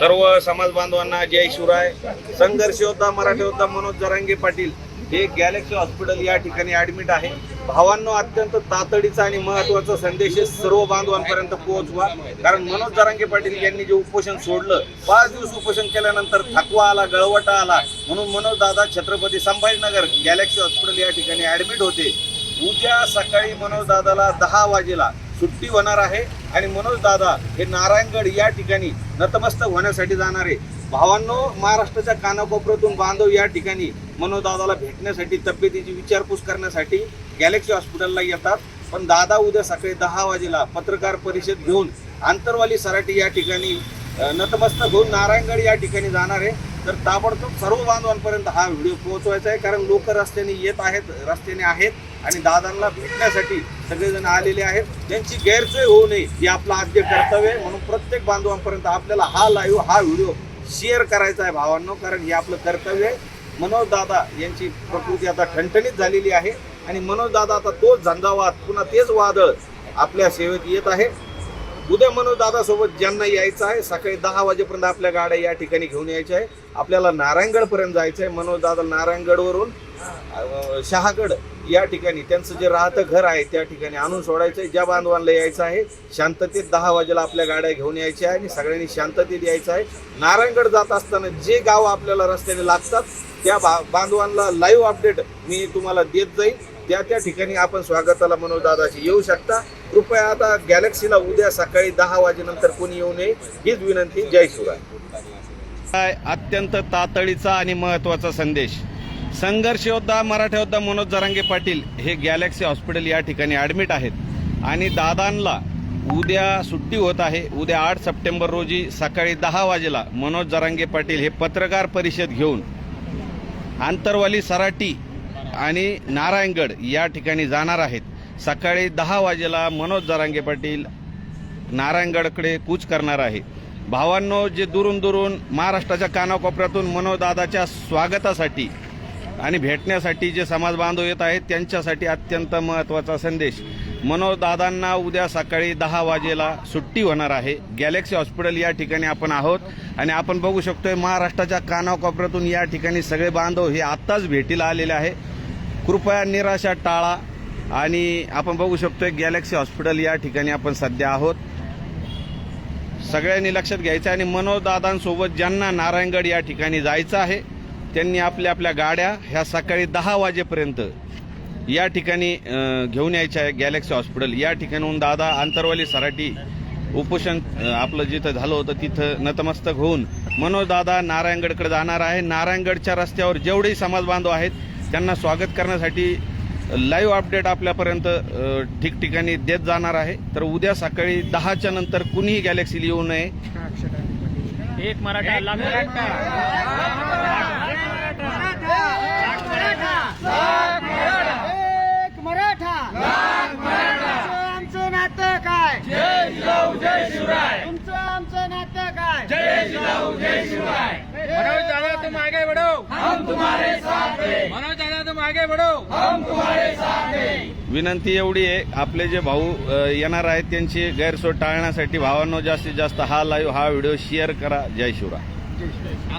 सर्व समाज बांधवांना जय शिवराय. संघर्ष योद्धा मराठी योद्धा मनोज जरांगे पाटील हे गॅलेक्सी हॉस्पिटल या ठिकाणी ऍडमिट आहे. भावांनो अत्यंत तातडीचा आणि महत्त्वाचा संदेश सर्व बांधवांपर्यंत पोहोचवा. कारण मनोज जरांगे पाटील यांनी जे उपोषण सोडलं पाच दिवस उपोषण केल्यानंतर थकवा आला गळवटा आला. म्हणून मनोज दादा छत्रपती संभाजीनगर गॅलेक्सी हॉस्पिटल या ठिकाणी ऍडमिट होते. उद्या सकाळी मनोज दादाला दहा वाजेला सुट्टी होणार आहे आणि मनोज दादा हे नारायणगड या ठिकाणी नतमस्तक होण्यासाठी जाणार आहे. भावांनो महाराष्ट्राच्या कानाकोपऱ्यातून बांधव या ठिकाणी मनोज दादाला भेटण्यासाठी तब्येतीची विचारपूस करण्यासाठी गॅलेक्सी हॉस्पिटलला येतात. पण दादा उद्या सकाळी दहा वाजेला पत्रकार परिषद घेऊन आंतरवाली सराटी या ठिकाणी नतमस्तक होऊन नारायणगड या ठिकाणी जाणार आहे. तर ताबडतोब सर्व बांधवांपर्यंत हा व्हिडिओ पोहोचवायचा आहे कारण लोक रस्त्याने येत आहेत रस्त्याने आहेत. आणि दादांना भेटण्यासाठी सगळेजण आलेले आहेत. त्यांची गैरसोय होऊ नये हे आपलं आद्य कर्तव्य आहे. म्हणून प्रत्येक बांधवांपर्यंत आपल्याला हा लाईव्ह हा व्हिडिओ शेअर करायचा आहे भावांनो कारण हे आपलं कर्तव्य आहे. मनोज दादा यांची प्रकृती आता ठणठणीत झालेली आहे. आणि मनोज दादा आता तोच झंझावात पुन्हा तेच वादळ आपल्या सेवेत येत आहे. उद्या मनोज दादासोबत ज्यांना यायचं आहे सकाळी दहा वाजेपर्यंत आपल्या गाड्या या ठिकाणी घेऊन यायच्या आहे. आपल्याला नारायणगडपर्यंत जायचं आहे. मनोज दादा नारायणगडवरून शहागड या ठिकाणी त्यांचं जे राहतं घर आहे त्या ठिकाणी आणून सोडायचं आहे. ज्या बांधवांना यायचं आहे शांततेत दहा वाजेला आपल्या गाड्या घेऊन यायच्या आहे आणि सगळ्यांनी शांततेत यायचं आहे. नारायणगड जात असताना जे गाव आपल्याला रस्त्याने लागतात त्या बा बांधवांना लाईव्ह अपडेट मी तुम्हाला देत जाईल त्या त्या ठिकाणी आपण स्वागताला मनोज दादाची येऊ शकता. कृपया आता गॅलेक्सीला उद्या सकाळी दहा वाजेनंतर कोणी येऊ नये हीच विनंती. जय शिवराय. अत्यंत तातडीचा आणि महत्त्वाचा संदेश. संघर्ष योद्धा मराठा योद्धा मनोज जरांगे पाटील हे गॅलेक्सी हॉस्पिटल या ठिकाणी ॲडमिट आहेत. आणि दादांना उद्या सुट्टी होत आहे. उद्या आठ सप्टेंबर रोजी सकाळी दहा वाजेला मनोज जरांगे पाटील हे पत्रकार परिषद घेऊन आंतरवाली सराटी आणि नारायणगड या ठिकाणी जाणार आहेत. सकाळी दहा वाजेला मनोज जरांगे पाटील नारायणगडकडे कूच करणार आहे. भावांनो जे दुरून दुरून महाराष्ट्राच्या कानाकोपऱ्यातून मनोजदादाच्या स्वागतासाठी आणि भेटण्यासाठी जे समाज बांधव येत आहेत त्यांच्यासाठी अत्यंत महत्त्वाचा संदेश. मनोजदादांना उद्या सकाळी दहा वाजेला सुट्टी होणार आहे. गॅलेक्सी हॉस्पिटल या ठिकाणी आपण आहोत आणि आपण बघू शकतोय महाराष्ट्राच्या कानाकोपऱ्यातून या ठिकाणी सगळे बांधव हे आत्ताच भेटीला आलेले आहे. कृपया निराशा टाळा आणि आपण बघू शकतोय गॅलेक्सी हॉस्पिटल या ठिकाणी आपण सध्या आहोत. सगळ्यांनी लक्षात घ्यायचं आहे आणि मनोजदादांसोबत ज्यांना नारायणगड या ठिकाणी जायचं आहे त्यांनी आपल्या आपल्या गाड्या ह्या सकाळी दहा वाजेपर्यंत या ठिकाणी घेऊन यायच्या आहे गॅलेक्सी हॉस्पिटल या ठिकाणहून दादा आंतरवाली सराटी उपोषण आपलं जिथं झालं होतं तिथं नतमस्तक होऊन मनोजदादा नारायणगडकडे जाणार आहे. नारायणगडच्या रस्त्यावर जेवढेही समाज बांधव आहेत त्यांना स्वागत करण्यासाठी लाईव्ह अपडेट आपल्यापर्यंत ठिकठिकाणी देत जाणार आहे. तर उद्या सकाळी दहाच्या नंतर कुणीही गॅलेक्सीला येऊ नये. एक मराठा लाख मराठा एक मराठा तुमचं आमचं नातं काय तुमचं आमचं नातं काय? मनोज दादा तुम आगे बढ़ो हम तुम्हारे साथ हैं. मनोज दादा तुम आगे बढ़ो विनंती एवढी आहे आपले जे भाऊ येणार आहेत त्यांची गैरसोय टाळण्यासाठी भावांनो जास्तीत जास्त हा लाईव्ह हा व्हिडिओ शेअर करा. जय शिवराय.